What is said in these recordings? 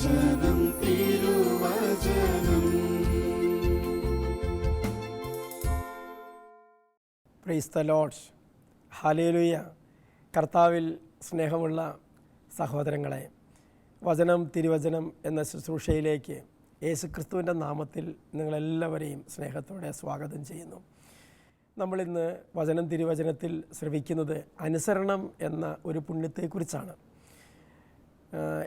വചനം തിരുവചനം. ഹാലേലുയ കർത്താവിൽ സ്നേഹമുള്ള സഹോദരങ്ങളെ വചനം തിരുവചനം എന്ന ശുശ്രൂഷയിലേക്ക് യേശുക്രിസ്തുവിന്റെ നാമത്തിൽ നിങ്ങളെല്ലാവരെയും സ്നേഹത്തോടെ സ്വാഗതം ചെയ്യുന്നു. നമ്മളിന്ന് വചനം തിരുവചനത്തിൽ ശ്രവിക്കുന്നത് അനുസരണം എന്ന ഒരു പുണ്യത്തെക്കുറിച്ചാണ്.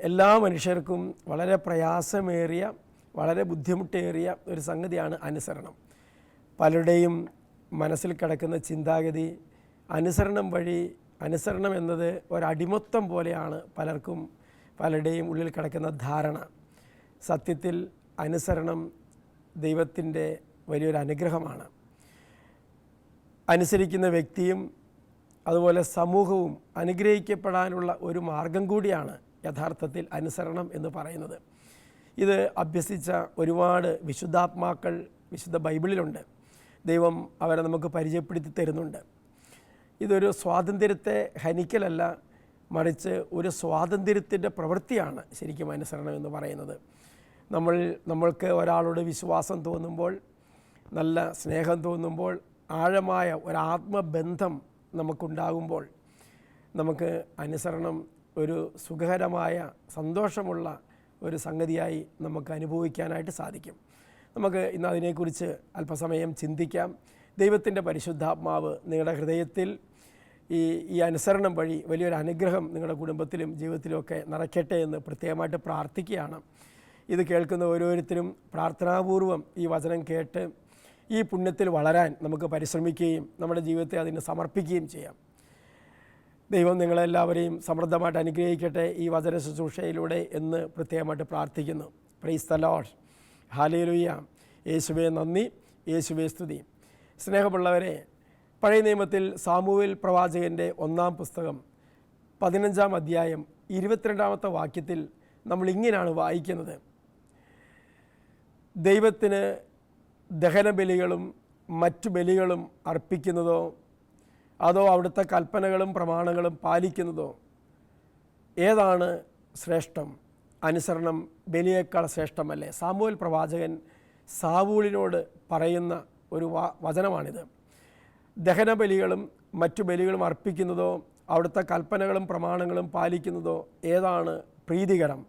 എല്ലാ മനുഷ്യർക്കും വളരെ പ്രയാസമേറിയ വളരെ ബുദ്ധിമുട്ടേറിയ ഒരു സംഗതിയാണ് അനുസരണം. പലരുടെയും മനസ്സിൽ കിടക്കുന്ന ചിന്താഗതി അനുസരണം വഴി അനുസരണം എന്നത് ഒരടിമത്തം പോലെയാണ് പലർക്കും പലരുടെയും ഉള്ളിൽ കിടക്കുന്ന ധാരണ. സത്യത്തിൽ അനുസരണം ദൈവത്തിന്റെ വലിയൊരു അനുഗ്രഹമാണ്. അനുസരിക്കുന്ന വ്യക്തിയും അതുപോലെ സമൂഹവും അനുഗ്രഹിക്കപ്പെടാനുള്ള ഒരു മാർഗം കൂടിയാണ് യഥാർത്ഥത്തിൽ അനുസരണം എന്ന് പറയുന്നത്. ഇത് അഭ്യസിച്ച ഒരുപാട് വിശുദ്ധാത്മാക്കൾ വിശുദ്ധ ബൈബിളിലുണ്ട്. ദൈവം അവരെ നമുക്ക് പരിചയപ്പെടുത്തി തരുന്നുണ്ട്. ഇതൊരു സ്വാതന്ത്ര്യത്തെ ഹനിക്കലല്ല മറിച്ച് ഒരു സ്വാതന്ത്ര്യത്തിന്റെ പ്രവൃത്തിയാണ് ശരിക്കും അനുസരണം എന്ന് പറയുന്നത്. നമ്മൾ നമ്മൾക്ക് ഒരാളോട് വിശ്വാസം തോന്നുമ്പോൾ നല്ല സ്നേഹം തോന്നുമ്പോൾ ആഴമായ ഒരാത്മബന്ധം നമുക്കുണ്ടാകുമ്പോൾ നമുക്ക് അനുസരണം ഒരു സുഖകരമായ സന്തോഷമുള്ള ഒരു സംഗതിയായി നമുക്ക് അനുഭവിക്കാനായിട്ട് സാധിക്കും. നമുക്ക് ഇന്ന് അതിനെക്കുറിച്ച് അല്പസമയം ചിന്തിക്കാം. ദൈവത്തിന്റെ പരിശുദ്ധാത്മാവ് നിങ്ങളുടെ ഹൃദയത്തിൽ ഈ ഈ അനുസരണം വഴി വലിയൊരു അനുഗ്രഹം നിങ്ങളുടെ കുടുംബത്തിലും ജീവിതത്തിലുമൊക്കെ നിറയ്ക്കട്ടെ എന്ന് പ്രത്യേകമായിട്ട് പ്രാർത്ഥിക്കുകയാണ്. ഇത് കേൾക്കുന്ന ഓരോരുത്തരും പ്രാർത്ഥനാപൂർവം ഈ വചനം കേട്ട് ഈ പുണ്യത്തിൽ വളരാൻ നമുക്ക് പരിശ്രമിക്കുകയും നമ്മുടെ ജീവിതത്തെ അതിന് സമർപ്പിക്കുകയും ചെയ്യാം. ദൈവം നിങ്ങളെല്ലാവരെയും സമൃദ്ധമായിട്ട് അനുഗ്രഹിക്കട്ടെ ഈ വചന ശുശ്രൂഷയിലൂടെ എന്ന് പ്രത്യേകമായിട്ട് പ്രാർത്ഥിക്കുന്നു. പ്രൈസ് ദ ലോഡ് ഹാലേലുയ്യ യേശുവേ നന്ദി. യേശുവേ സ്തുതി. സ്നേഹമുള്ളവരെ പഴയ നിയമത്തിൽ സാമൂഹ്യൽ പ്രവാചകന്റെ ഒന്നാം പുസ്തകം പതിനഞ്ചാം അധ്യായം ഇരുപത്തിരണ്ടാമത്തെ വാക്യത്തിൽ നമ്മൾ ഇങ്ങനെയാണ് വായിക്കുന്നത്. ദൈവത്തിന് ദഹനബലികളും മറ്റു ബലികളും അർപ്പിക്കുന്നതോ അതോ അവിടുത്തെ കൽപ്പനകളും പ്രമാണങ്ങളും പാലിക്കുന്നതോ? ഏതാണ് ശ്രേഷ്ഠം? അനുസരണം ബലിയേക്കാൾ ശ്രേഷ്ഠമല്ലേ? സാമൂൽ പ്രവാചകൻ സാവൂളിനോട് പറയുന്ന ഒരു വചനമാണിത് വചനമാണിത്. ദഹനബലികളും മറ്റു ബലികളും അർപ്പിക്കുന്നതോ അവിടുത്തെ കൽപ്പനകളും പ്രമാണങ്ങളും പാലിക്കുന്നതോ ഏതാണ് പ്രീതികരം?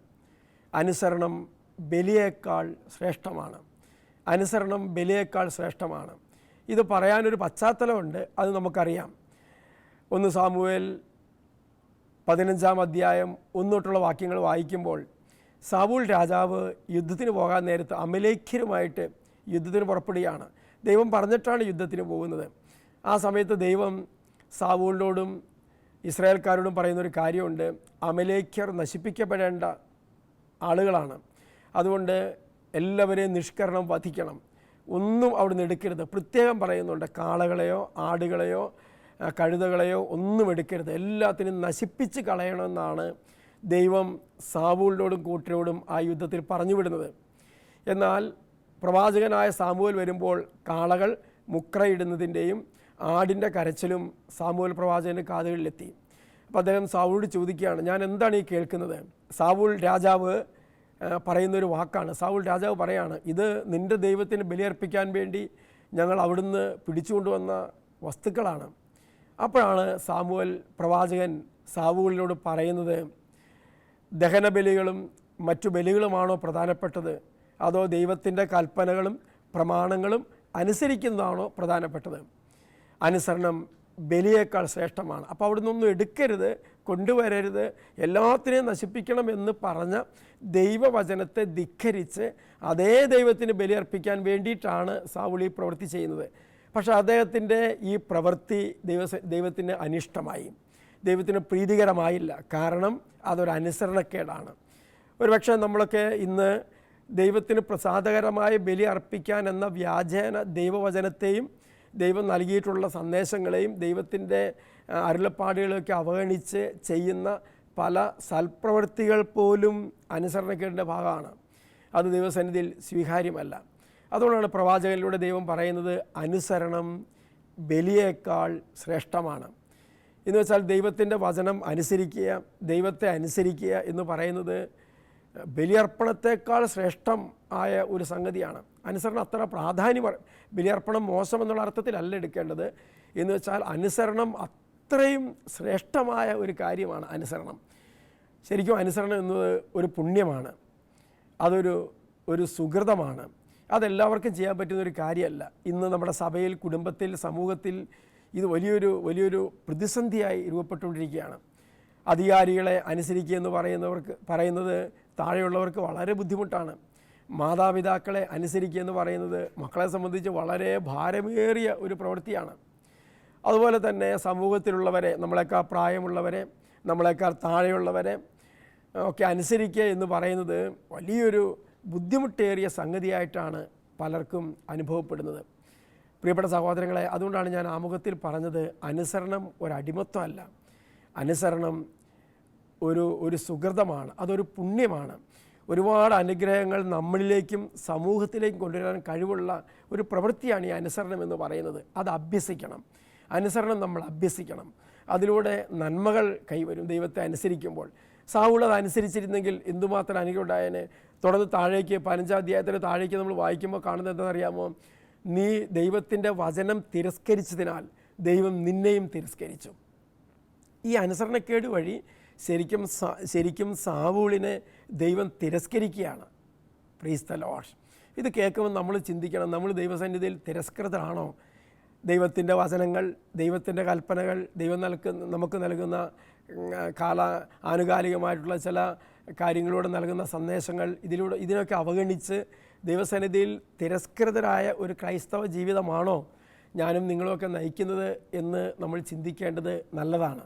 അനുസരണം ബലിയേക്കാൾ ശ്രേഷ്ഠമാണ്. അനുസരണം ബലിയേക്കാൾ ശ്രേഷ്ഠമാണ്. ഇത് പറയാനൊരു പശ്ചാത്തലമുണ്ട് അത് നമുക്കറിയാം. ഒന്ന് സാമുവേൽ പതിനഞ്ചാം അധ്യായം ഒന്നോട്ടുള്ള വാക്യങ്ങൾ വായിക്കുമ്പോൾ സാവൂൾ രാജാവ് യുദ്ധത്തിന് പോകാൻ നേരത്ത് അമലേഖ്യരുമായിട്ട് യുദ്ധത്തിന് പുറപ്പെടുകയാണ്. ദൈവം പറഞ്ഞിട്ടാണ് യുദ്ധത്തിന് പോകുന്നത്. ആ സമയത്ത് ദൈവം സാവൂളിനോടും ഇസ്രായേൽക്കാരോടും പറയുന്നൊരു കാര്യമുണ്ട്. അമലേഖ്യർ നശിപ്പിക്കപ്പെടേണ്ട ആളുകളാണ്. അതുകൊണ്ട് എല്ലാവരെയും നിഷ്കരണം വധിക്കണം. ഒന്നും അവിടുന്ന് എടുക്കരുത്. പ്രത്യേകം പറയുന്നുണ്ട്. കാളകളെയോ ആടുകളെയോ കഴുതകളെയോ ഒന്നും എടുക്കരുത്. എല്ലാത്തിനും നശിപ്പിച്ച് കളയണമെന്നാണ് ദൈവം സാവൂളിനോടും കൂട്ടരോടും ആ യുദ്ധത്തിൽ പറഞ്ഞു വിടുന്നത് എന്നാൽ പ്രവാചകനായ സാമുവൽ വരുമ്പോൾ കാളകൾ മുക്രയിടുന്നതിന്റെയും ആടിന്റെ കരച്ചിലും സാമുവൽ പ്രവാചകന്റെ കാതുകളിലെത്തി. അപ്പോൾ അദ്ദേഹം സാവൂളോട് ചോദിക്കുകയാണ് ഞാൻ എന്താണ് ഈ കേൾക്കുന്നത്? സാവൂൾ രാജാവ് പറയുന്നൊരു വാക്കാണ്. സാവൂൾ രാജാവ് പറയാണ് ഇത് നിന്റെ ദൈവത്തിന് ബലിയർപ്പിക്കാൻ വേണ്ടി ഞങ്ങൾ അവിടുന്ന് പിടിച്ചുകൊണ്ടുവന്ന വസ്തുക്കളാണ്. അപ്പോഴാണ് സാമുവൽ പ്രവാചകൻ സാവുകളിലോട് പറയുന്നത് ദഹനബലികളും മറ്റു ബലികളുമാണോ പ്രധാനപ്പെട്ടത്? അതോ ദൈവത്തിന്റെ കൽപ്പനകളും പ്രമാണങ്ങളും അനുസരിക്കുന്നതാണോ പ്രധാനപ്പെട്ടത്? അനുസരണം ബലിയേക്കാൾ ശ്രേഷ്ഠമാണ്. അപ്പോൾ അവിടെ നിന്നൊന്നും എടുക്കരുത് കൊണ്ടുവരരുത് എല്ലാത്തിനെയും നശിപ്പിക്കണം എന്ന് പറഞ്ഞ ദൈവവചനത്തെ ധിഖരിച്ച് അതേ ദൈവത്തിന് ബലിയർപ്പിക്കാൻ വേണ്ടിയിട്ടാണ് സാവുളി പ്രവൃത്തി ചെയ്യുന്നത്. പക്ഷേ അദ്ദേഹത്തിന്റെ ഈ പ്രവൃത്തി ദൈവ ദൈവത്തിന് അനിഷ്ടമായി. ദൈവത്തിന് പ്രീതികരമായില്ല. കാരണം അതൊരു അനുസരണക്കേടാണ്. ഒരുപക്ഷെ നമ്മളൊക്കെ ഇന്ന് ദൈവത്തിന് പ്രസാദകരമായ ബലി അർപ്പിക്കാൻ എന്ന വ്യാജേന ദൈവവചനത്തെയും ദൈവം നൽകിയിട്ടുള്ള സന്ദേശങ്ങളെയും ദൈവത്തിന്റെ അരുളപ്പാടുകളൊക്കെ അവഗണിച്ച് ചെയ്യുന്ന പല സൽപ്രവൃത്തികൾ പോലും അനുസരണക്കേടിന്റെ ഭാഗമാണ്. അത് ദൈവസന്നിധിയിൽ സ്വീകാര്യമല്ല. അതുകൊണ്ടാണ് പ്രവാചകനിലൂടെ ദൈവം പറയുന്നത് അനുസരണം ബലിയേക്കാൾ ശ്രേഷ്ഠമാണ്. എന്ന് വെച്ചാൽ ദൈവത്തിന്റെ വചനം അനുസരിക്കുക ദൈവത്തെ അനുസരിക്കുക എന്ന് പറയുന്നത് ബലിയർപ്പണത്തെക്കാൾ ശ്രേഷ്ഠം ആയ ഒരു സംഗതിയാണ്. അനുസരണം അത്ര പ്രാധാന്യം ബലിയർപ്പണം മോശം എന്നുള്ള അർത്ഥത്തിലല്ല എടുക്കേണ്ടത്. എന്ന് വെച്ചാൽ അനുസരണം അത്രയും ശ്രേഷ്ഠമായ ഒരു കാര്യമാണ് അനുസരണം. ശരിക്കും അനുസരണം എന്നത് ഒരു പുണ്യമാണ്. അതൊരു ഒരു സുഹൃതമാണ്. അതെല്ലാവർക്കും ചെയ്യാൻ പറ്റുന്ന ഒരു കാര്യമല്ല. ഇന്ന് നമ്മുടെ സഭയിൽ കുടുംബത്തിൽ സമൂഹത്തിൽ ഇത് വലിയൊരു വലിയൊരു പ്രതിസന്ധിയായി രൂപപ്പെട്ടുകൊണ്ടിരിക്കുകയാണ്. അധികാരികളെ അനുസരിക്കുക എന്ന് പറയുന്നവർക്ക് പറയുന്നത് താഴെയുള്ളവർക്ക് വളരെ ബുദ്ധിമുട്ടാണ്. മാതാപിതാക്കളെ അനുസരിക്കുക എന്ന് പറയുന്നത് മക്കളെ സംബന്ധിച്ച് വളരെ ഭാരമേറിയ ഒരു പ്രവൃത്തിയാണ്. അതുപോലെ തന്നെ സമൂഹത്തിലുള്ളവരെ നമ്മളെക്കാൾ പ്രായമുള്ളവരെ നമ്മളെക്കാൾ താഴെയുള്ളവരെ ഒക്കെ അനുസരിക്കുക എന്ന് പറയുന്നത് വലിയൊരു ബുദ്ധിമുട്ടേറിയ സംഗതിയായിട്ടാണ് പലർക്കും അനുഭവപ്പെടുന്നത്. പ്രിയപ്പെട്ട സഹോദരങ്ങളെ അതുകൊണ്ടാണ് ഞാൻ ആമുഖത്തിൽ പറഞ്ഞത് അനുസരണം ഒരടിമത്വമല്ല അനുസരണം ഒരു ഒരു സുഹൃതമാണ് അതൊരു പുണ്യമാണ്. ഒരുപാട് അനുഗ്രഹങ്ങൾ നമ്മളിലേക്കും സമൂഹത്തിലേക്കും കൊണ്ടുവരാൻ കഴിവുള്ള ഒരു പ്രവൃത്തിയാണ് ഈ അനുസരണം എന്ന് പറയുന്നത്. അത് അഭ്യസിക്കണം. അനുസരണം നമ്മൾ അഭ്യസിക്കണം. അതിലൂടെ നന്മകൾ കൈവരും ദൈവത്തെ അനുസരിക്കുമ്പോൾ. സാവുൾ അത് അനുസരിച്ചിരുന്നെങ്കിൽ എന്തുമാത്രം അനുഗ്രഹം ഉണ്ടായേനെ തുടർന്ന് താഴേക്ക് പതിനഞ്ചാം അധ്യായത്തിന് താഴേക്ക് നമ്മൾ വായിക്കുമ്പോൾ കാണുന്നത് എന്താണെന്നറിയാമോ? നീ ദൈവത്തിന്റെ വചനം തിരസ്കരിച്ചതിനാൽ ദൈവം നിന്നെയും തിരസ്കരിച്ചു. ഈ അനുസരണക്കേട് വഴി ശരിക്കും ശരിക്കും സാവൂളിനെ ദൈവം തിരസ്കരിക്കുകയാണ്. പ്രീസ് ലോഡ് ഇത് കേൾക്കുമ്പോൾ നമ്മൾ ചിന്തിക്കണം നമ്മൾ ദൈവസന്നിധിയിൽ തിരസ്കൃതരാണോ? ദൈവത്തിന്റെ വചനങ്ങൾ ദൈവത്തിന്റെ കൽപ്പനകൾ ദൈവം നൽകുന്ന നമുക്ക് നൽകുന്ന കാല ആനുകാലികമായിട്ടുള്ള ചില കാര്യങ്ങളിലൂടെ നൽകുന്ന സന്ദേശങ്ങൾ ഇതിലൂടെ ഇതിനൊക്കെ അവഗണിച്ച് ദൈവസന്നിധിയിൽ തിരസ്കൃതരായ ഒരു ക്രൈസ്തവ ജീവിതമാണോ ഞാനും നിങ്ങളുമൊക്കെ നയിക്കുന്നത് എന്ന് നമ്മൾ ചിന്തിക്കേണ്ടത് നല്ലതാണ്.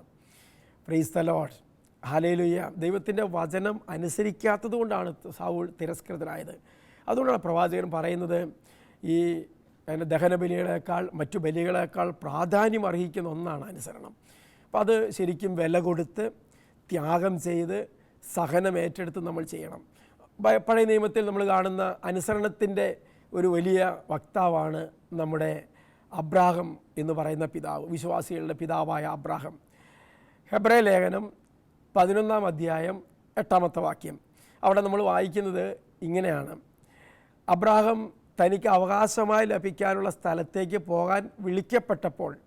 പ്രൈസ് തലോട്ട് ഹാലയിലുയ്യ ദൈവത്തിന്റെ വചനം അനുസരിക്കാത്തത് കൊണ്ടാണ് സാവൂൾ തിരസ്കൃതനായത് അതുകൊണ്ടാണ് പ്രവാചകൻ പറയുന്നത് ഈ ദഹന ബലികളേക്കാൾ മറ്റു ബലികളേക്കാൾ പ്രാധാന്യം അർഹിക്കുന്ന ഒന്നാണ് അനുസരണം. അപ്പോൾ അത് ശരിക്കും വില കൊടുത്ത് ത്യാഗം ചെയ്ത് സഹനം ഏറ്റെടുത്ത് നമ്മൾ ചെയ്യണം. പഴയ നിയമത്തിൽ നമ്മൾ കാണുന്ന അനുസരണത്തിന്റെ ഒരു വലിയ വക്താവാണ് നമ്മുടെ അബ്രാഹം എന്ന് പറയുന്ന പിതാവ് വിശ്വാസികളുടെ പിതാവായ അബ്രാഹം. ഹെബ്രേ ലേഖനം പതിനൊന്നാം അധ്യായം എട്ടാമത്തെ വാക്യം. അവിടെ നമ്മൾ വായിക്കുന്നത് ഇങ്ങനെയാണ്. അബ്രാഹം തനിക്ക് അവകാശമായി ലഭിക്കാനുള്ള സ്ഥലത്തേക്ക് പോകാൻ വിളിക്കപ്പെട്ടപ്പോൾ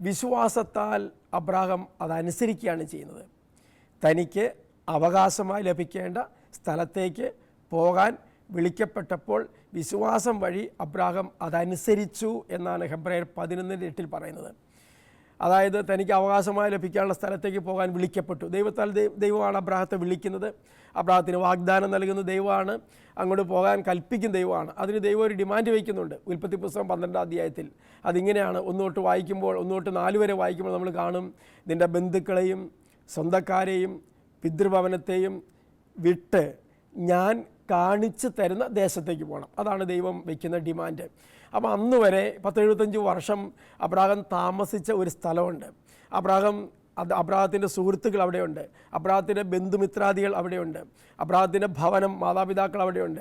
വിശ്വാസത്താൽ അബ്രാഹം അതനുസരിക്കുകയാണ് ചെയ്യുന്നത്. തനിക്ക് അവകാശമായി ലഭിക്കേണ്ട സ്ഥലത്തേക്ക് പോകാൻ വിളിക്കപ്പെട്ടപ്പോൾ വിശ്വാസം വഴി അബ്രാഹം അതനുസരിച്ചു എന്നാണ് ഹെബ്രയർ പതിനൊന്നിന്റെ എട്ടിൽ പറയുന്നത്. അതായത് തനിക്ക് അവകാശമായി ലഭിക്കാനുള്ള സ്ഥലത്തേക്ക് പോകാൻ വിളിക്കപ്പെട്ടു. ദൈവത്താൽ ദൈവമാണ് അബ്രാഹത്തെ വിളിക്കുന്നത്. അബ്രാഹത്തിന് വാഗ്ദാനം നൽകുന്ന ദൈവമാണ്. അങ്ങോട്ട് പോകാൻ കൽപ്പിക്കുന്ന ദൈവമാണ്. അതിന് ദൈവം ഒരു ഡിമാൻഡ് വയ്ക്കുന്നുണ്ട്. ഉൽപ്പത്തി പുസ്തകം പന്ത്രണ്ടാം അധ്യായത്തിൽ. അതിങ്ങനെയാണ് ഒന്നോട്ട് വായിക്കുമ്പോൾ ഒന്നോട്ട് നാല് വരെ വായിക്കുമ്പോൾ നമ്മൾ കാണും. നിന്റെ ബന്ധുക്കളെയും സ്വന്തക്കാരെയും പിതൃഭവനത്തെയും വിട്ട് ഞാൻ കാണിച്ചു തരുന്ന ദേശത്തേക്ക് പോകണം. അതാണ് ദൈവം വയ്ക്കുന്ന ഡിമാൻഡ്. അപ്പോൾ അന്ന് വരെ പത്തെഴുപത്തഞ്ച് വർഷം അബ്രാഹം താമസിച്ച ഒരു സ്ഥലമുണ്ട്. അബ്രാഹം അത് അബ്രാഹത്തിന്റെ സുഹൃത്തുക്കൾ അവിടെയുണ്ട്. അബ്രാഹത്തിന്റെ ബന്ധുമിത്രാദികൾ അവിടെയുണ്ട്. അബ്രാഹത്തിന്റെ ഭവനം മാതാപിതാക്കൾ അവിടെയുണ്ട്.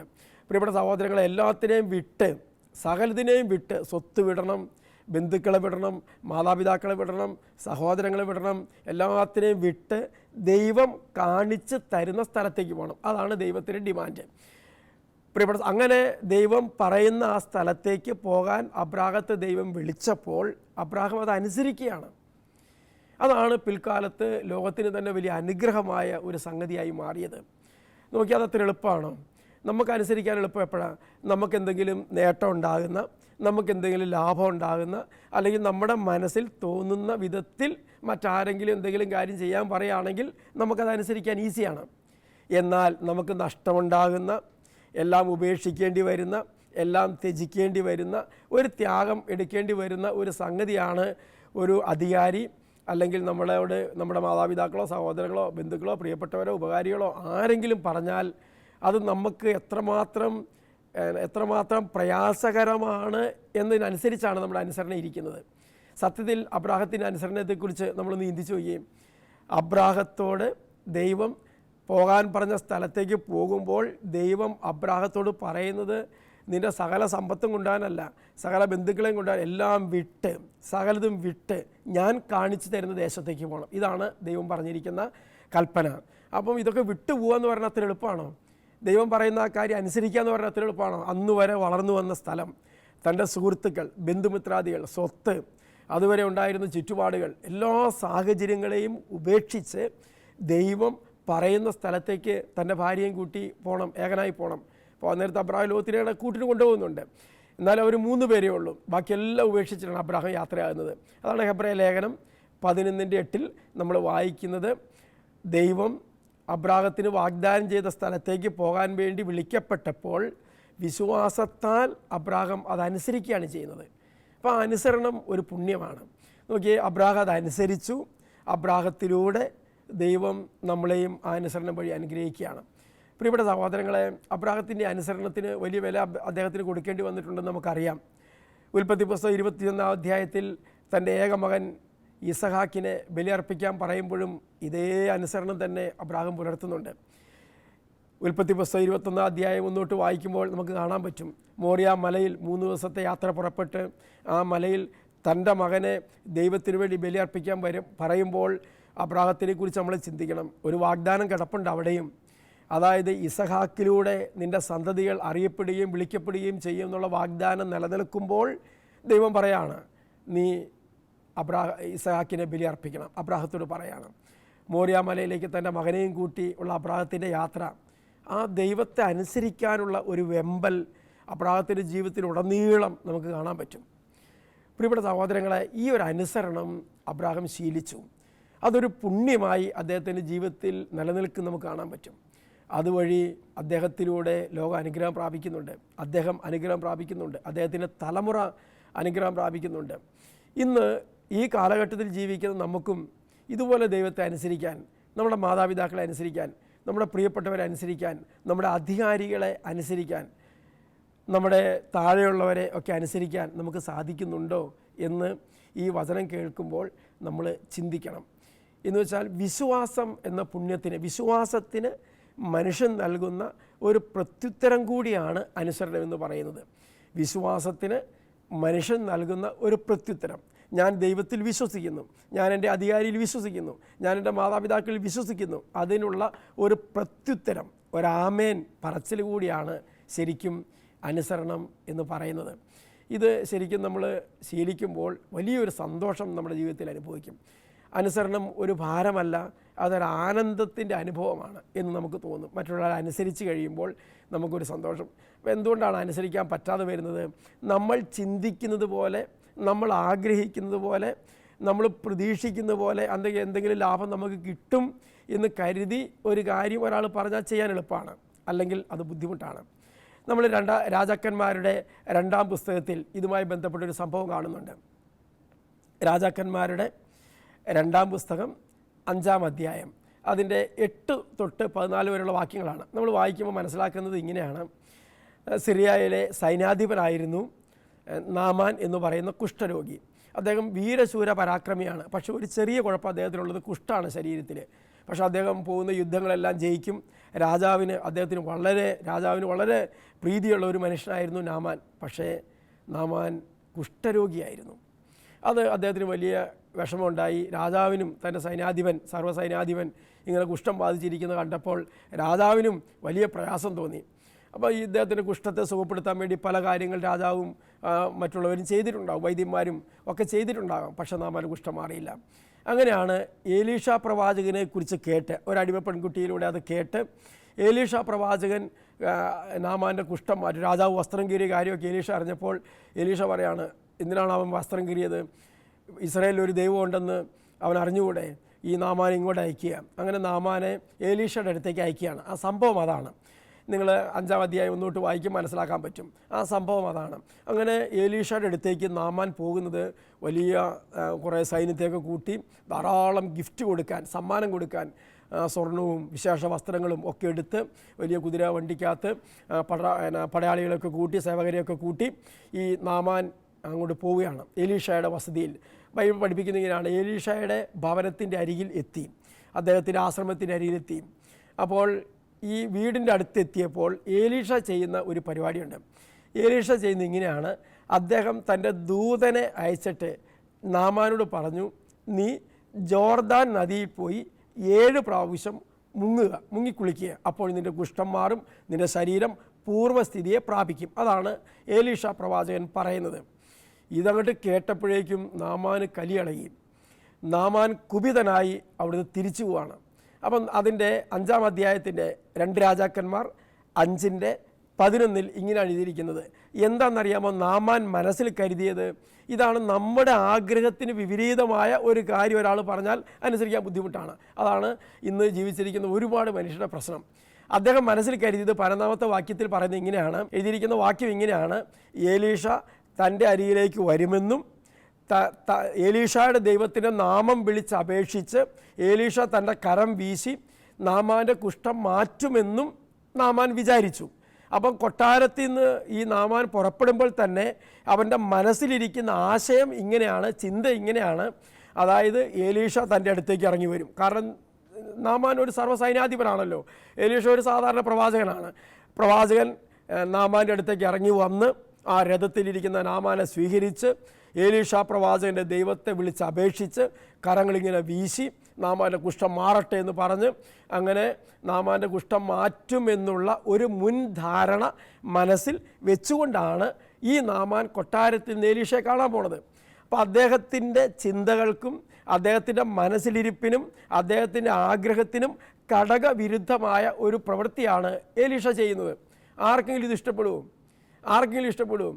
പ്രിയപ്പെട്ട സഹോദരങ്ങളെ എല്ലാത്തിനെയും വിട്ട് സകലത്തിനെയും വിട്ട് സ്വത്ത് വിടണം ബന്ധുക്കളെ വിടണം മാതാപിതാക്കളെ വിടണം സഹോദരങ്ങളെ വിടണം എല്ലാത്തിനെയും വിട്ട് ദൈവം കാണിച്ച് തരുന്ന സ്ഥലത്തേക്ക് പോകണം. അതാണ് ദൈവത്തിന്റെ ഡിമാൻഡ്. പ്രിയപ്പെട്ട അങ്ങനെ ദൈവം പറയുന്ന ആ സ്ഥലത്തേക്ക് പോകാൻ അബ്രാഹത്തെ ദൈവം വിളിച്ചപ്പോൾ അബ്രാഹം അത് അനുസരിക്കുകയാണ്. അതാണ് പിൽക്കാലത്ത് ലോകത്തിന് തന്നെ വലിയ അനുഗ്രഹമായ ഒരു സംഗതിയായി മാറിയത്. നോക്കിയാൽ അതത്ര എളുപ്പമാണ്? നമുക്ക് അനുസരിക്കാൻ എളുപ്പം എപ്പോഴാണ് നമുക്ക് എന്തെങ്കിലും നേട്ടം ഉണ്ടാകുന്ന നമുക്ക് എന്തെങ്കിലും ലാഭം ഉണ്ടാകുന്ന അല്ലെങ്കിൽ നമ്മുടെ മനസ്സിൽ തോന്നുന്ന വിധത്തിൽ മറ്റാരെങ്കിലും എന്തെങ്കിലും കാര്യം ചെയ്യാൻ പറയുകയാണെങ്കിൽ നമുക്കത് അനുസരിക്കാൻ ഈസിയാണ്. എന്നാൽ നമുക്ക് നഷ്ടമുണ്ടാകുന്ന എല്ലാം ഉപേക്ഷിക്കേണ്ടി വരുന്ന എല്ലാം ത്യജിക്കേണ്ടി വരുന്ന ഒരു ത്യാഗം എടുക്കേണ്ടി വരുന്ന ഒരു സംഗതിയാണ് ഒരു അധികാരി അല്ലെങ്കിൽ നമ്മളോട് നമ്മുടെ മാതാപിതാക്കളോ സഹോദരങ്ങളോ ബന്ധുക്കളോ പ്രിയപ്പെട്ടവരോ ഉപകാരികളോ ആരെങ്കിലും പറഞ്ഞാൽ അത് നമുക്ക് എത്രമാത്രം എത്രമാത്രം പ്രയാസകരമാണ് എന്നതിനനുസരിച്ചാണ് നമ്മുടെ അനുസരണ ഇരിക്കുന്നത്. സത്യത്തിൽ അബ്രാഹത്തിന്റെ അനുസരണത്തെക്കുറിച്ച് നമ്മൾ ചിന്തിച്ചു നോക്കുകയും അബ്രാഹത്തോട് ദൈവം പോകാൻ പറഞ്ഞ സ്ഥലത്തേക്ക് പോകുമ്പോൾ ദൈവം അബ്രാഹത്തോട് പറയുന്നത് നിന്റെ സകല സമ്പത്തും കൊണ്ടാനല്ല സകല ബന്ധുക്കളെയും കൊണ്ടാൻ എല്ലാം വിട്ട് സകലതും വിട്ട് ഞാൻ കാണിച്ചു തരുന്ന ദേശത്തേക്ക് പോകണം. ഇതാണ് ദൈവം പറഞ്ഞിരിക്കുന്ന കൽപ്പന. അപ്പം ഇതൊക്കെ വിട്ടു പോകാന്ന് പറഞ്ഞാൽ അത്ര എളുപ്പമാണോ? ദൈവം പറയുന്ന ആ കാര്യം അനുസരിക്കുക എന്ന് പറഞ്ഞാൽ അത്ര എളുപ്പമാണോ? അന്ന് വരെ വളർന്നു വന്ന സ്ഥലം തന്റെ സുഹൃത്തുക്കൾ ബന്ധുമിത്രാദികൾ സ്വത്ത് അതുവരെ ഉണ്ടായിരുന്ന ചുറ്റുപാടുകൾ എല്ലാ സാഹചര്യങ്ങളെയും ഉപേക്ഷിച്ച് ദൈവം പറയുന്ന സ്ഥലത്തേക്ക് തന്റെ ഭാര്യയും കൂട്ടി പോകണം ഏകനായി പോകണം അപ്പോൾ അന്നേരത്ത് അബ്രാഹിം ലോത്തിനെ കൂട്ടിന് കൊണ്ടുപോകുന്നുണ്ട്. എന്നാലും അവർ മൂന്ന് പേരേ ഉള്ളൂ. ബാക്കിയെല്ലാം ഉപേക്ഷിച്ചിട്ടാണ് അബ്രാഹിം യാത്രയാകുന്നത്. അതാണ് ഹെബ്രായ ലേഖനം പതിനൊന്നിന്റെ എട്ടിൽ നമ്മൾ വായിക്കുന്നത്. ദൈവം അബ്രാഹത്തിന് വാഗ്ദാനം ചെയ്ത സ്ഥലത്തേക്ക് പോകാൻ വേണ്ടി വിളിക്കപ്പെട്ടപ്പോൾ വിശ്വാസത്താൽ അബ്രാഹം അതനുസരിക്കുകയാണ് ചെയ്യുന്നത്. അപ്പോൾ അനുസരണം ഒരു പുണ്യമാണ്. നോക്കിയേ അബ്രാഹം അതനുസരിച്ചു. അബ്രാഹത്തിലൂടെ ദൈവം നമ്മളെയും ആ അനുസരണം വഴി അനുഗ്രഹിക്കുകയാണ്. പ്രിയപ്പെട്ട സഹോദരങ്ങളെ അബ്രാഹത്തിന്റെ അനുസരണത്തിന് വലിയ വില അദ്ദേഹത്തിന് കൊടുക്കേണ്ടി വന്നിട്ടുണ്ടെന്ന് നമുക്കറിയാം. ഉൽപ്പത്തി പുസ്തകം ഇരുപത്തിയൊന്നാം അധ്യായത്തിൽ തന്റെ ഏക മകൻ ഇസഹാക്കിനെ ബലിയർപ്പിക്കാൻ പറയുമ്പോഴും ഇതേ അനുസരണം തന്നെ അബ്രാഹം പുലർത്തുന്നുണ്ട്. ഉൽപ്പത്തി പുസ്തകം ഇരുപത്തൊന്നാം അധ്യായം മുന്നോട്ട് വായിക്കുമ്പോൾ നമുക്ക് കാണാൻ പറ്റും. മോറിയ മലയിൽ മൂന്ന് ദിവസത്തെ യാത്ര പുറപ്പെട്ട് ആ മലയിൽ തന്റെ മകനെ ദൈവത്തിനു വേണ്ടി ബലിയർപ്പിക്കാൻ വരും പറയുമ്പോൾ അബ്രാഹത്തിനെ കുറിച്ച് നമ്മൾ ചിന്തിക്കണം. ഒരു വാഗ്ദാനം കിടപ്പുണ്ട് അവിടെയും. അതായത് ഇസഹാക്കിലൂടെ നിന്റെ സന്തതികൾ അറിയപ്പെടുകയും വിളിക്കപ്പെടുകയും ചെയ്യും എന്നുള്ള വാഗ്ദാനം നിലനിൽക്കുമ്പോൾ ദൈവം പറയാണ് നീ അബ്രാഹ ഇസഹാക്കിനെ ബലി അർപ്പിക്കണം അബ്രാഹത്തോട് പറയാണ്. മോര്യാമലയിലേക്ക് തന്റെ മകനെയും കൂട്ടി ഉള്ള അബ്രാഹത്തിന്റെ യാത്ര. ആ ദൈവത്തെ അനുസരിക്കാനുള്ള ഒരു വെമ്പൽ അബ്രാഹത്തിന്റെ ജീവിതത്തിൽ ഉടനീളം നമുക്ക് കാണാൻ പറ്റും. പ്രിയപ്പെട്ട സഹോദരങ്ങളെ ഈ ഒരു അനുസരണം അബ്രാഹം ശീലിച്ചു. അതൊരു പുണ്യമായി അദ്ദേഹത്തിന്റെ ജീവിതത്തിൽ നിലനിൽക്കുന്ന നമുക്ക് കാണാൻ പറ്റും. അതുവഴി അദ്ദേഹത്തിലൂടെ ലോക അനുഗ്രഹം പ്രാപിക്കുന്നുണ്ട്. അദ്ദേഹം അനുഗ്രഹം പ്രാപിക്കുന്നുണ്ട്. അദ്ദേഹത്തിന്റെ തലമുറ അനുഗ്രഹം പ്രാപിക്കുന്നുണ്ട്. ഇന്ന് ഈ കാലഘട്ടത്തിൽ ജീവിക്കുന്ന നമുക്കും ഇതുപോലെ ദൈവത്തെ അനുസരിക്കാൻ നമ്മുടെ മാതാപിതാക്കളെ അനുസരിക്കാൻ നമ്മുടെ പ്രിയപ്പെട്ടവരെ അനുസരിക്കാൻ നമ്മുടെ അധികാരികളെ അനുസരിക്കാൻ നമ്മുടെ താഴെയുള്ളവരെ ഒക്കെ അനുസരിക്കാൻ നമുക്ക് സാധിക്കുന്നുണ്ടോ എന്ന് ഈ വചനം കേൾക്കുമ്പോൾ നമ്മൾ ചിന്തിക്കണം. എന്ന് വെച്ചാൽ വിശ്വാസം എന്ന പുണ്യത്തിന് വിശ്വാസത്തിന് മനുഷ്യൻ നൽകുന്ന ഒരു പ്രത്യുത്തരം കൂടിയാണ് അനുസരണം എന്ന് പറയുന്നത്. വിശ്വാസത്തിന് മനുഷ്യൻ നൽകുന്ന ഒരു പ്രത്യുത്തരം. ഞാൻ ദൈവത്തിൽ വിശ്വസിക്കുന്നു. ഞാൻ എന്റെ അധികാരിയിൽ വിശ്വസിക്കുന്നു. ഞാൻ എന്റെ മാതാപിതാക്കളിൽ വിശ്വസിക്കുന്നു. അതിനുള്ള ഒരു പ്രത്യുത്തരം ഒരാമേൻ പറച്ചിൽ കൂടിയാണ് ശരിക്കും അനുസരണം എന്ന് പറയുന്നത്. ഇത് ശരിക്കും നമ്മൾ ശീലിക്കുമ്പോൾ വലിയൊരു സന്തോഷം നമ്മുടെ ജീവിതത്തിൽ അനുഭവിക്കും. അനുസരണം ഒരു ഭാരമല്ല അതൊരു ആനന്ദത്തിന്റെ അനുഭവമാണ് എന്ന് നമുക്ക് തോന്നും. മറ്റുള്ളവരെ അനുസരിച്ച് കഴിയുമ്പോൾ നമുക്കൊരു സന്തോഷം. അപ്പോൾ എന്തുകൊണ്ടാണ് അനുസരിക്കാൻ പറ്റാതെ വരുന്നത്? നമ്മൾ ചിന്തിക്കുന്നത് പോലെ നമ്മൾ ആഗ്രഹിക്കുന്നത് പോലെ നമ്മൾ പ്രതീക്ഷിക്കുന്ന പോലെ എന്തെങ്കിലും എന്തെങ്കിലും ലാഭം നമുക്ക് കിട്ടും എന്ന് കരുതി ഒരു കാര്യം ഒരാൾ പറഞ്ഞാൽ ചെയ്യാൻ എളുപ്പമാണ്. അല്ലെങ്കിൽ അത് ബുദ്ധിമുട്ടാണ്. നമ്മൾ രണ്ടാ രാജാക്കന്മാരുടെ രണ്ടാം പുസ്തകത്തിൽ ഇതുമായി ബന്ധപ്പെട്ടൊരു സംഭവം കാണുന്നുണ്ട്. രാജാക്കന്മാരുടെ രണ്ടാം പുസ്തകം അഞ്ചാം അധ്യായം. അതിന്റെ എട്ട് തൊട്ട് പതിനാല് വരെയുള്ള വാക്യങ്ങളാണ്. നമ്മൾ വായിക്കുമ്പോൾ മനസ്സിലാക്കുന്നത് ഇങ്ങനെയാണ്. സിറിയയിലെ സൈനാധിപനായിരുന്നു നാമാൻ എന്ന് പറയുന്ന കുഷ്ഠരോഗി. അദ്ദേഹം വീരശൂര പരാക്രമിയാണ്. പക്ഷേ ഒരു ചെറിയ കുഴപ്പം അദ്ദേഹത്തിനുള്ളത് കുഷ്ഠാണ് ശരീരത്തിൽ പക്ഷേ അദ്ദേഹം പോകുന്ന യുദ്ധങ്ങളെല്ലാം ജയിക്കും. രാജാവിന് അദ്ദേഹത്തിന് വളരെ രാജാവിന് വളരെ പ്രീതിയുള്ള ഒരു മനുഷ്യനായിരുന്നു നാമാൻ. പക്ഷേ നാമാൻ കുഷ്ഠരോഗിയായിരുന്നു. അത് അദ്ദേഹത്തിന് വലിയ വിഷമമുണ്ടായി. രാജാവിനും തന്റെ സൈനാധിപൻ സർവസൈനാധിപൻ ഇങ്ങനെ കുഷ്ഠം ബാധിച്ചിരിക്കുന്നത് കണ്ടപ്പോൾ രാജാവിനും വലിയ പ്രയാസം തോന്നി. അപ്പോൾ ഈ ഇദ്ദേഹത്തിന്റെ കുഷ്ഠത്തെ സുഖപ്പെടുത്താൻ വേണ്ടി പല കാര്യങ്ങൾ രാജാവും മറ്റുള്ളവരും ചെയ്തിട്ടുണ്ടാകും വൈദ്യന്മാരും ഒക്കെ ചെയ്തിട്ടുണ്ടാകാം. പക്ഷേ നാം അത് കുഷ്ഠം മാറിയില്ല. അങ്ങനെയാണ് ഏലീഷ പ്രവാചകനെ കുറിച്ച് കേട്ട് ഒരടിമ പെൺകുട്ടിയിലൂടെ അത് കേട്ട് ഏലീഷ പ്രവാചകൻ നാമാന്റെ കുഷ്ഠം മാറ്റി. രാജാവ് വസ്ത്രം കീറിയ കാര്യമൊക്കെ ഏലീഷ അറിഞ്ഞപ്പോൾ ഏലീഷ പറയാണ് എന്തിനാണ് അവൻ വസ്ത്രം കീറിയത്? ഇസ്രായേലിൽ ഒരു ദൈവം ഉണ്ടെന്ന് അവൻ അറിഞ്ഞുകൂടെ? ഈ നാമാനെ ഇങ്ങോട്ട് അയക്കുക അങ്ങനെ നാമാനെ ഏലീഷയുടെ അടുത്തേക്ക് അയക്കുകയാണ് ആ സംഭവം അതാണ്. നിങ്ങൾ അഞ്ചാം അധ്യായം ഒന്നോട്ട് വായിക്കും മനസ്സിലാക്കാൻ പറ്റും. ആ സംഭവം അതാണ്. അങ്ങനെ ഏലീഷയുടെ അടുത്തേക്ക് നാമാൻ പോകുന്നത് വലിയ കുറേ സൈന്യത്തെയൊക്കെ കൂട്ടി ധാരാളം ഗിഫ്റ്റ് കൊടുക്കാൻ സമ്മാനം കൊടുക്കാൻ സ്വർണവും വിശേഷ വസ്ത്രങ്ങളും ഒക്കെ എടുത്ത് വലിയ കുതിര വണ്ടിക്കകത്ത് പട പടയാളികളൊക്കെ കൂട്ടി സേവകരെയൊക്കെ കൂട്ടി ഈ നാമാൻ അങ്ങോട്ട് പോവുകയാണ്. എലീഷയുടെ വസതിയിൽ. ബൈബിൾ പഠിപ്പിക്കുന്ന ഏലീഷയുടെ ഭവനത്തിന്റെ അരികിൽ എത്തി. അദ്ദേഹത്തിന്റെ ആശ്രമത്തിന്റെ അരികിലെത്തി അപ്പോൾ ഈ വീടിന്റെ അടുത്തെത്തിയപ്പോൾ ഏലീഷ ചെയ്യുന്ന ഒരു പരിപാടിയുണ്ട്. ഏലീഷ ചെയ്യുന്ന ഇങ്ങനെയാണ്. അദ്ദേഹം തന്റെ ദൂതനെ അയച്ചിട്ട് നാമാനോട് പറഞ്ഞു നീ ജോർദാൻ നദിയിൽ പോയി ഏഴ് പ്രാവശ്യം മുങ്ങുക മുങ്ങിക്കുളിക്കുക. അപ്പോൾ നിന്റെ കുഷ്ഠം മാറും നിന്റെ ശരീരം പൂർവസ്ഥിതിയെ പ്രാപിക്കും. അതാണ് ഏലീഷ പ്രവാചകൻ പറയുന്നത്. ഇതങ്ങോട്ട് കേട്ടപ്പോഴേക്കും നാമാന് കലിയടങ്ങി. നാമാൻ കുപിതനായി അവിടുന്ന് തിരിച്ചു പോവാണ്. അപ്പം അതിന്റെ അഞ്ചാം അധ്യായത്തിന്റെ രണ്ട് രാജാക്കന്മാർ അഞ്ചിന്റെ പതിനൊന്നിൽ ഇങ്ങനെ എഴുതിയിരിക്കുന്നത്. എന്താണെന്നറിയാമോ? നാമാൻ മനസ്സിൽ കരുതിയത് ഇതാണ് നമ്മുടെ ആഗ്രഹത്തിന് വിപരീതമായ ഒരു കാര്യം ഒരാൾ പറഞ്ഞാൽ അനുസരിക്കാൻ ബുദ്ധിമുട്ടാണ്. അതാണ് ഇന്ന് ജീവിച്ചിരിക്കുന്ന ഒരുപാട് മനുഷ്യരുടെ പ്രശ്നം. അദ്ദേഹം മനസ്സിൽ കരുതിയത് പരന്നാമത്തെ വാക്യത്തിൽ പറയുന്നത് ഇങ്ങനെയാണ്. എഴുതിയിരിക്കുന്ന വാക്യം ഇങ്ങനെയാണ്. ഏലീഷ തന്റെ അരിയിലേക്ക് വരുമെന്നും ഏലീഷയുടെ ദൈവത്തിന്റെ നാമം വിളിച്ച് അപേക്ഷിച്ച് ഏലീഷ തന്റെ കരം വീശി നാമാന്റെ കുഷ്ഠം മാറ്റുമെന്നും നാമാൻ വിചാരിച്ചു. അപ്പം കൊട്ടാരത്തിൽ നിന്ന് ഈ നാമാൻ പുറപ്പെടുമ്പോൾ തന്നെ അവന്റെ മനസ്സിലിരിക്കുന്ന ആശയം ഇങ്ങനെയാണ് ചിന്ത ഇങ്ങനെയാണ്. അതായത് ഏലീഷ തന്റെ അടുത്തേക്ക് ഇറങ്ങി വരും. കാരണം നാമാൻ ഒരു സർവസൈന്യാധിപനാണല്ലോ. ഏലീഷ ഒരു സാധാരണ പ്രവാചകനാണ്. പ്രവാചകൻ നാമാന്റെ അടുത്തേക്ക് ഇറങ്ങി വന്ന് ആ രഥത്തിലിരിക്കുന്ന നാമാനെ സ്വീകരിച്ച് ഏലീഷ പ്രവാചകന്റെ ദൈവത്തെ വിളിച്ച് അപേക്ഷിച്ച് കരങ്ങളിങ്ങനെ വീശി നാമാന്റെ കുഷ്ഠം മാറട്ടെ എന്ന് പറഞ്ഞ് അങ്ങനെ നാമാന്റെ കുഷ്ഠം മാറ്റുമെന്നുള്ള ഒരു മുൻധാരണ മനസ്സിൽ വെച്ചുകൊണ്ടാണ് ഈ നാമാൻ കൊട്ടാരത്തിൽ ഏലീഷയെ കാണാൻ പോണത്. അപ്പോൾ അദ്ദേഹത്തിന്റെ ചിന്തകൾക്കും അദ്ദേഹത്തിന്റെ മനസ്സിലിരിപ്പിനും അദ്ദേഹത്തിന്റെ ആഗ്രഹത്തിനും ഘടകവിരുദ്ധമായ ഒരു പ്രവൃത്തിയാണ് ഏലീഷ ചെയ്യുന്നത്. ആർക്കെങ്കിലും ഇത് ഇഷ്ടപ്പെടുമോ ആർക്കെങ്കിലും ഇഷ്ടപ്പെടും?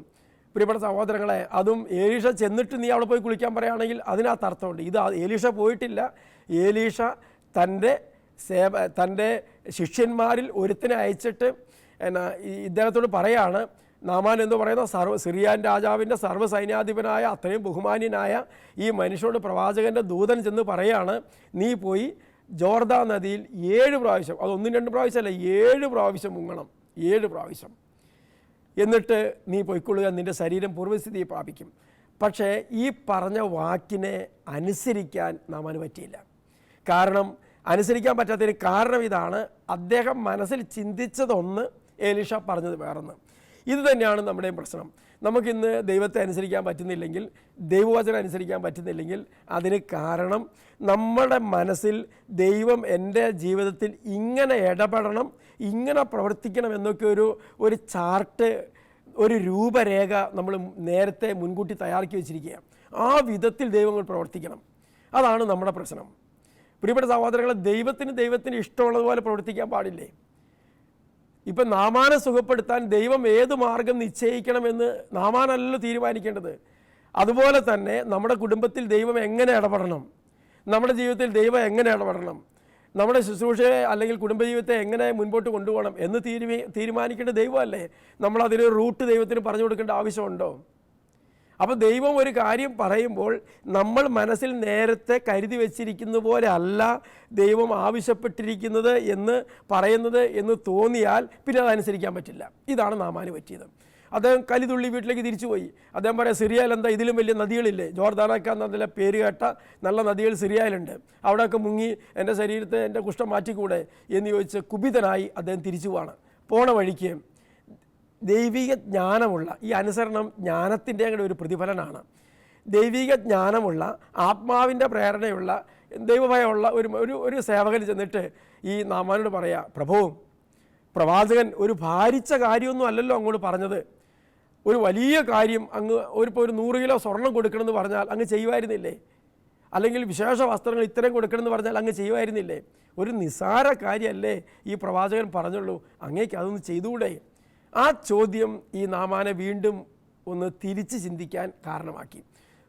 പ്രിയപ്പെട്ട സഹോദരങ്ങളെ അതും ഏലീഷ ചെന്നിട്ട് നീ അവിടെ പോയി കുളിക്കാൻ പറയുകയാണെങ്കിൽ അതിനകത്ത് അർത്ഥമുണ്ട്. ഇത് ഏലീഷ പോയിട്ടില്ല. ഏലീഷ തന്റെ സേവ തന്റെ ശിഷ്യന്മാരിൽ ഒരുത്തിനെ അയച്ചിട്ട് എന്നാ ഇദ്ദേഹത്തോട് പറയാണ് നാമാൻ എന്ന് പറയുന്ന? സർവ സിറിയാൻ രാജാവിന്റെ സർവസൈന്യാധിപനായ അത്രയും ബഹുമാന്യനായ ഈ മനുഷ്യനോട് പ്രവാചകന്റെ ദൂതൻ ചെന്ന് പറയാണ് നീ പോയി ജോർദാ നദിയിൽ ഏഴ് പ്രാവശ്യം അത് ഒന്നും രണ്ട് പ്രാവശ്യമല്ല ഏഴ് പ്രാവശ്യം മുങ്ങണം. ഏഴ് പ്രാവശ്യം. എന്നിട്ട് നീ പൊയ്ക്കൊള്ളുക നിന്റെ ശരീരം പൂർവസ്ഥിതിയെ പ്രാപിക്കും. പക്ഷേ ഈ പറഞ്ഞ വാക്കിനെ അനുസരിക്കാൻ നാം പറ്റിയില്ല കാരണം അനുസരിക്കാൻ പറ്റാത്തതിന് കാരണം ഇതാണ്. അദ്ദേഹം മനസ്സിൽ ചിന്തിച്ചതൊന്ന് ഏലിഷ പറഞ്ഞത് വേറൊന്ന്. ഇത് തന്നെയാണ് നമ്മുടെയും പ്രശ്നം. നമുക്കിന്ന് ദൈവത്തെ അനുസരിക്കാൻ പറ്റുന്നില്ലെങ്കിൽ ദൈവവചനം അനുസരിക്കാൻ പറ്റുന്നില്ലെങ്കിൽ അതിന് കാരണം നമ്മുടെ മനസ്സിൽ ദൈവം എന്റെ ജീവിതത്തിൽ ഇങ്ങനെ ഇടപെടണം ഇങ്ങനെ പ്രവർത്തിക്കണം എന്നൊക്കെ ഒരു ഒരു ചാർട്ട് ഒരു രൂപരേഖ നമ്മൾ നേരത്തെ മുൻകൂട്ടി തയ്യാറാക്കി വെച്ചിരിക്കുകയാണ്. ആ വിധത്തിൽ ദൈവങ്ങൾ പ്രവർത്തിക്കണം. അതാണ് നമ്മുടെ പ്രശ്നം. പ്രിയപ്പെട്ട സഹോദരങ്ങളെ ദൈവത്തിന് ദൈവത്തിന് ഇഷ്ടമുള്ളതുപോലെ പ്രവർത്തിക്കാൻ പാടില്ലേ? ഇപ്പം നാമാനെ സുഖപ്പെടുത്താൻ ദൈവം ഏത് മാർഗം നിശ്ചയിക്കണമെന്ന് നാമാനല്ലല്ലോ തീരുമാനിക്കേണ്ടത്. അതുപോലെ തന്നെ നമ്മുടെ കുടുംബത്തിൽ ദൈവം എങ്ങനെ ഇടപെടണം? നമ്മുടെ ജീവിതത്തിൽ ദൈവം എങ്ങനെ ഇടപെടണം? നമ്മുടെ ശുശ്രൂഷയെ അല്ലെങ്കിൽ കുടുംബജീവിതത്തെ എങ്ങനെ മുൻപോട്ട് കൊണ്ടുപോകണം എന്ന് തീരുമേ തീരുമാനിക്കേണ്ട ദൈവമല്ലേ? നമ്മളതിനൊരു റൂട്ട് ദൈവത്തിന് പറഞ്ഞു കൊടുക്കേണ്ട ആവശ്യമുണ്ടോ? അപ്പോൾ ദൈവം ഒരു കാര്യം പറയുമ്പോൾ നമ്മൾ മനസ്സിൽ നേരത്തെ കരുതി വച്ചിരിക്കുന്ന പോലെ അല്ല ദൈവം ആവശ്യപ്പെട്ടിരിക്കുന്നത് എന്ന് പറയുന്നത് എന്ന് തോന്നിയാൽ പിന്നെ അതനുസരിക്കാൻ പറ്റില്ല. ഇതാണ് നാമാന് പറ്റിയത്. അദ്ദേഹം കലിതുള്ളി വീട്ടിലേക്ക് തിരിച്ചുപോയി അദ്ദേഹം പറയാം സിറിയയിൽ എന്താ? ഇതിലും വലിയ നദികളില്ലേ? ജോർദാനക്ക നല്ല പേര് കേട്ട നല്ല നദികൾ സിറിയയിലുണ്ട്. അവിടെയൊക്കെ മുങ്ങി എന്റെ ശരീരത്തെ എന്റെ കുഷ്ഠം മാറ്റിക്കൂടെ? എന്ന് ചോദിച്ച് കുപിതനായി അദ്ദേഹം തിരിച്ചു പോവാണ്. പോണ വഴിക്ക് ദൈവിക ജ്ഞാനമുള്ള ഈ അനുസരണം ജ്ഞാനത്തിന്റെ കൂടെ ഒരു പ്രതിഫലനാണ്. ദൈവിക ജ്ഞാനമുള്ള ആത്മാവിന്റെ പ്രേരണയുള്ള ദൈവഭയമുള്ള ഒരു ഒരു ഒരു സേവകൻ ചെന്നിട്ട് ഈ നാമാനോട് പറയാ പ്രഭു പ്രവാചകൻ ഒരു ഭാരിച്ച കാര്യമൊന്നും അല്ലല്ലോ അങ്ങോട്ട് പറഞ്ഞത്. ഒരു വലിയ കാര്യം അങ്ങ് ഒരു ഇപ്പോൾ ഒരു നൂറ് കിലോ സ്വർണം കൊടുക്കണമെന്ന് പറഞ്ഞാൽ അങ്ങ് ചെയ്യുമായിരുന്നില്ലേ? അല്ലെങ്കിൽ വിശേഷ വസ്ത്രങ്ങൾ ഇത്രയും കൊടുക്കണമെന്ന് പറഞ്ഞാൽ അങ്ങ് ചെയ്യുമായിരുന്നില്ലേ? ഒരു നിസാര കാര്യമല്ലേ ഈ പ്രവാചകൻ പറഞ്ഞുള്ളൂ. അങ്ങേക്ക് അതൊന്ന് ചെയ്തുകൂടെ? ആ ചോദ്യം ഈ നാമാനെ വീണ്ടും ഒന്ന് തിരിച്ച് ചിന്തിക്കാൻ കാരണമാക്കി.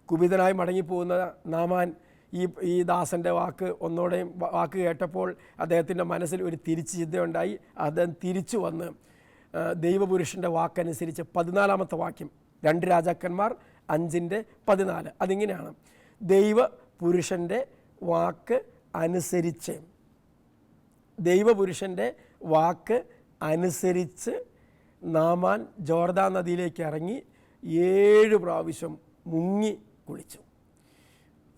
കുപിതനായി മടങ്ങിപ്പോകുന്ന നാമാൻ ഈ ഈ ദാസന്റെ വാക്ക് ഒന്നോടെയും വാക്ക് കേട്ടപ്പോൾ അദ്ദേഹത്തിന്റെ മനസ്സിൽ ഒരു തിരിച്ചു ചിന്തയുണ്ടായി. അദ്ദേഹം തിരിച്ചു വന്ന് ദൈവപുരുഷന്റെ വാക്കനുസരിച്ച് പതിനാലാമത്തെ വാക്യം രണ്ട് രാജാക്കന്മാർ അഞ്ചിന്റെ പതിനാല്. അതിങ്ങനെയാണ്. ദൈവ പുരുഷന്റെ വാക്ക് അനുസരിച്ച് ദൈവപുരുഷന്റെ വാക്ക് അനുസരിച്ച് നാമാൻ ജോർദാ നദിയിലേക്ക് ഇറങ്ങി ഏഴ് പ്രാവശ്യം മുങ്ങി കുളിച്ചു.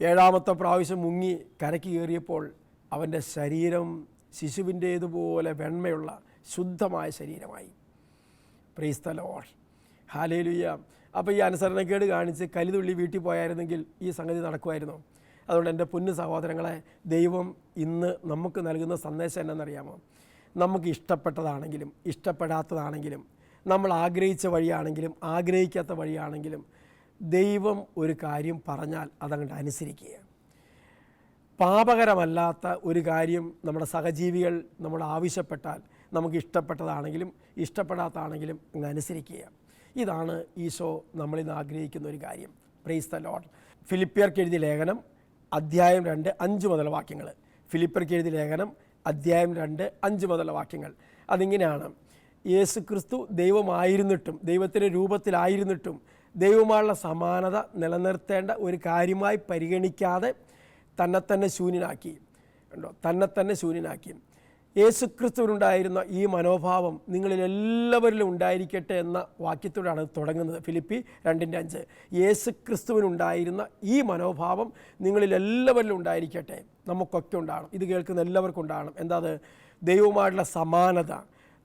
ഏഴാമത്തെ പ്രാവശ്യം മുങ്ങി കരയ്ക്ക് കയറിയപ്പോൾ അവന്റെ ശരീരം ശിശുവിന്റേതുപോലെ വെണ്മയുള്ള ശുദ്ധമായ ശരീരമായി. പ്രീസ്തലോൾ ഹാലേലുയ്യ അപ്പോൾ ഈ അനുസരണക്കേട് കാണിച്ച് കലിതുള്ളി വീട്ടിൽ പോയായിരുന്നെങ്കിൽ ഈ സംഗതി നടക്കുമായിരുന്നു. അതുകൊണ്ട് എന്റെ പൊന്നു സഹോദരങ്ങളെ ദൈവം ഇന്ന് നമുക്ക് നൽകുന്ന സന്ദേശം എന്നറിയാമോ നമുക്ക് ഇഷ്ടപ്പെട്ടതാണെങ്കിലും ഇഷ്ടപ്പെടാത്തതാണെങ്കിലും നമ്മൾ ആഗ്രഹിച്ച വഴിയാണെങ്കിലും ആഗ്രഹിക്കാത്ത വഴിയാണെങ്കിലും ദൈവം ഒരു കാര്യം പറഞ്ഞാൽ അതങ്ങോട്ട് അനുസരിക്കുക. പാപകരമല്ലാത്ത ഒരു കാര്യം നമ്മുടെ സഹജീവികൾ നമ്മൾ ആവശ്യപ്പെട്ടാൽ നമുക്ക് ഇഷ്ടപ്പെട്ടതാണെങ്കിലും ഇഷ്ടപ്പെടാത്തതാണെങ്കിലും അങ്ങ് അനുസരിക്കുക. ഇതാണ് ഈശോ നമ്മളിന്ന് ആഗ്രഹിക്കുന്ന ഒരു കാര്യം. പ്രൈസ് ദ ലോഡ് ഫിലിപ്പിയർക്ക് എഴുതിയ ലേഖനം അധ്യായം രണ്ട് അഞ്ച് മുതൽ വാക്യങ്ങൾ ഫിലിപ്പിയർക്ക് എഴുതിയ ലേഖനം അധ്യായം രണ്ട് അഞ്ച് മുതൽ വാക്യങ്ങൾ. അതിങ്ങനെയാണ്. യേശു ക്രിസ്തു ദൈവമായിരുന്നിട്ടും ദൈവത്തിന്റെ രൂപത്തിലായിരുന്നിട്ടും ദൈവമായുള്ള സമാനത നിലനിർത്തേണ്ട ഒരു കാര്യമായി പരിഗണിക്കാതെ തന്നെ തന്നെ ശൂന്യനാക്കി. കണ്ടോ? തന്നെ തന്നെ ശൂന്യനാക്കി. യേശുക്രിസ്തുവിനുണ്ടായിരുന്ന ഈ മനോഭാവം നിങ്ങളിൽ എല്ലാവരിലും ഉണ്ടായിരിക്കട്ടെ എന്ന വാക്യത്തോടാണ് തുടങ്ങുന്നത്. ഫിലിപ്പി രണ്ടിന്റെ അഞ്ച്. യേശുക്രിസ്തുവിനുണ്ടായിരുന്ന ഈ മനോഭാവം നിങ്ങളിൽ എല്ലാവരിലും ഉണ്ടായിരിക്കട്ടെ. നമുക്കൊക്കെ ഉണ്ടാകണം. ഇത് കേൾക്കുന്ന എല്ലാവർക്കും ഉണ്ടാകണം. എന്താ അത്? ദൈവമായിട്ടുള്ള സമാനത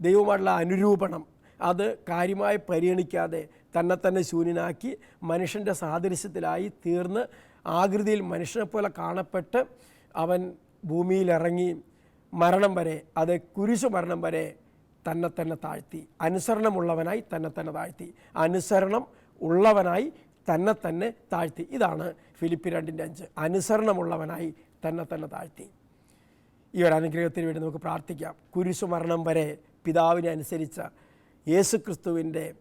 ദൈവമായിട്ടുള്ള അനുരൂപണം. അത് കാര്യമായി പരിഗണിക്കാതെ തന്നെ തന്നെ ശൂന്യനാക്കി മനുഷ്യന്റെ സാദൃശ്യത്തിലായി തീർന്ന് ആകൃതിയിൽ മനുഷ്യനെ പോലെ കാണപ്പെട്ട് അവൻ ഭൂമിയിലിറങ്ങി മരണം വരെ അത് കുരിശു മരണം വരെ തന്നെ തന്നെ താഴ്ത്തി. അനുസരണമുള്ളവനായി തന്നെ തന്നെ താഴ്ത്തി. അനുസരണം ഉള്ളവനായി തന്നെ തന്നെ താഴ്ത്തി. ഇതാണ് ഫിലിപ്പി രണ്ടിന്റെ അഞ്ച്. അനുസരണമുള്ളവനായി തന്നെ തന്നെ താഴ്ത്തി. ഈ ഒരു അനുഗ്രഹത്തിന് വേണ്ടി നമുക്ക് പ്രാർത്ഥിക്കാം. കുരിശു മരണം വരെ പിതാവിനെ അനുസരിച്ച യേശുക്രിസ്തുവിന്റെ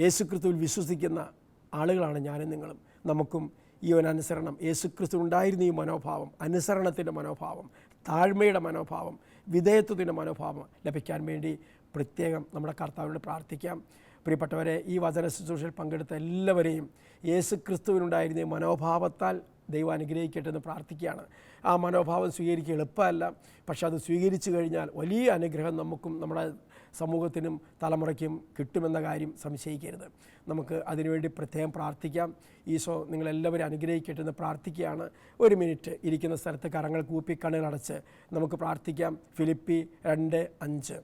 യേശുക്രിസ്തുവിൽ വിശ്വസിക്കുന്ന ആളുകളാണ് ഞാനും നിങ്ങളും. നമുക്കും ഈ ഒരു അനുസരണം. യേശുക്രിസ്തു ഉണ്ടായിരുന്ന ഈ മനോഭാവം. അനുസരണത്തിന്റെ മനോഭാവം. താഴ്മയുടെ മനോഭാവം വിധേയത്വത്തിന്റെ മനോഭാവം ലഭിക്കാൻ വേണ്ടി പ്രത്യേകം നമ്മുടെ കർത്താവിനോട് പ്രാർത്ഥിക്കാം. പ്രിയപ്പെട്ടവരെ ഈ വചന ശുശ്രൂഷയിൽ പങ്കെടുത്ത എല്ലാവരെയും യേശു ക്രിസ്തുവിനുണ്ടായിരുന്ന മനോഭാവത്താൽ ദൈവം അനുഗ്രഹിക്കട്ടെ എന്ന് പ്രാർത്ഥിക്കുകയാണ്. ആ മനോഭാവം സ്വീകരിക്കുക എളുപ്പമല്ല. പക്ഷെ അത് സ്വീകരിച്ചു കഴിഞ്ഞാൽ വലിയ അനുഗ്രഹം നമുക്കും നമ്മുടെ സമൂഹത്തിനും തലമുറയ്ക്കും കിട്ടുമെന്ന കാര്യം സംശയിക്കരുത്. നമുക്ക് അതിനുവേണ്ടി പ്രത്യേകം പ്രാർത്ഥിക്കാം. ഈശോ നിങ്ങളെല്ലാവരും അനുഗ്രഹിക്കട്ടെ എന്ന് പ്രാർത്ഥിക്കുകയാണ്. ഒരു മിനിറ്റ് ഇരിക്കുന്ന സ്ഥലത്ത് കരങ്ങൾ കൂപ്പി കണ്ണുകളടച്ച് നമുക്ക് പ്രാർത്ഥിക്കാം. ഫിലിപ്പി രണ്ട് അഞ്ച്.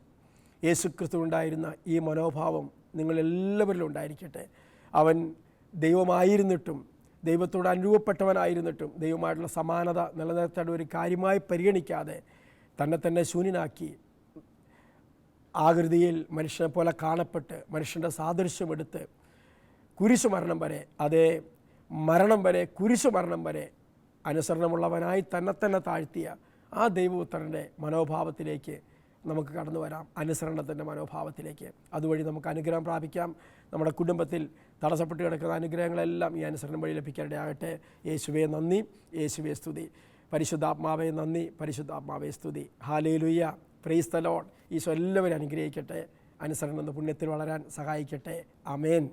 യേശുക്രിസ്തു ഉണ്ടായിരുന്ന ഈ മനോഭാവം നിങ്ങളെല്ലാവരിലും ഉണ്ടായിരിക്കട്ടെ. അവൻ ദൈവമായിരുന്നിട്ടും ദൈവത്തോട് അനുരൂപപ്പെട്ടവനായിരുന്നിട്ടും ദൈവമായിട്ടുള്ള സമാനത നിലനിർത്തേണ്ട ഒരു കാര്യമായി പരിഗണിക്കാതെ തന്നെ തന്നെ ശൂന്യനാക്കി ആകൃതിയിൽ മനുഷ്യനെ പോലെ കാണപ്പെട്ട് മനുഷ്യന്റെ സാദൃശ്യമെടുത്ത് കുരിശു മരണം വരെ അതേ മരണം വരെ കുരിശു മരണം വരെ അനുസരണമുള്ളവനായി തന്നെ തന്നെ താഴ്ത്തിയ ആ ദൈവപുത്രന്റെ മനോഭാവത്തിലേക്ക് നമുക്ക് കടന്നു വരാം. അനുസരണത്തിന്റെ മനോഭാവത്തിലേക്ക്. അതുവഴി നമുക്ക് അനുഗ്രഹം പ്രാപിക്കാം. നമ്മുടെ കുടുംബത്തിൽ തടസ്സപ്പെട്ട് കിടക്കുന്ന അനുഗ്രഹങ്ങളെല്ലാം ഈ അനുസരണം വഴി ലഭിക്കാനിടയാകട്ടെ യേശുവെ നന്ദി. യേശുവെ സ്തുതി. പരിശുദ്ധാത്മാവെ നന്ദി. പരിശുദ്ധാത്മാവെ സ്തുതി. ഹാലേലുയ്യ പ്രൈസ് ലോഡ് ഈശോ എല്ലാവരും അനുഗ്രഹിക്കട്ടെ. അനുസരണം എന്ന പുണ്യത്തിൽ വളരാൻ സഹായിക്കട്ടെ. അമേൻ